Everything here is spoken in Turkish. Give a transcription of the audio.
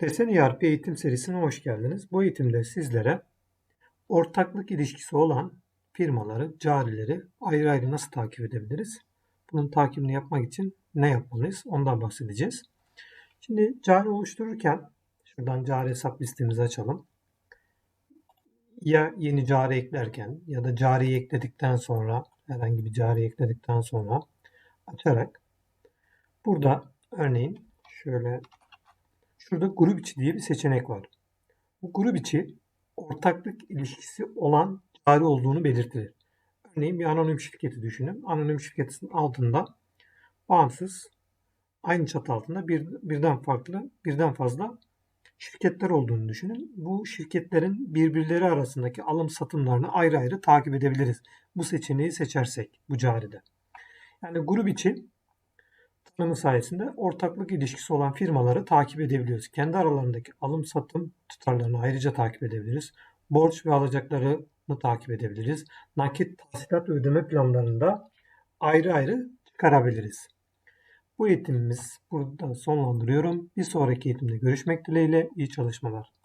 Desen ERP eğitim serisine hoş geldiniz. Bu eğitimde sizlere ortaklık ilişkisi olan firmaları, carileri ayrı ayrı nasıl takip edebiliriz? Bunun takibini yapmak için ne yapmalıyız? Ondan bahsedeceğiz. Şimdi cari oluştururken şuradan cari hesap listemizi açalım. Ya yeni cari eklerken ya da cari ekledikten sonra herhangi bir cari ekledikten sonra açarak burada örneğin şöyle Şurada grup içi diye bir seçenek var. Bu grup içi ortaklık ilişkisi olan cari olduğunu belirtir. Örneğin bir anonim şirketi düşünün. Anonim şirketin altında bağımsız aynı çatı altında bir, birden farklı, birden fazla şirketler olduğunu düşünün. Bu şirketlerin birbirleri arasındaki alım satımlarını ayrı ayrı takip edebiliriz. Bu seçeneği seçersek bu caride. Yani grup içi tanımı sayesinde ortaklık ilişkisi olan firmaları takip edebiliyoruz. Kendi aralarındaki alım satım tutarlarını ayrıca takip edebiliriz. Borç ve alacaklarını takip edebiliriz. Nakit tahsilat ödeme planlarını da ayrı ayrı çıkarabiliriz. Bu eğitimimiz burada sonlandırıyorum. Bir sonraki eğitimde görüşmek dileğiyle iyi çalışmalar.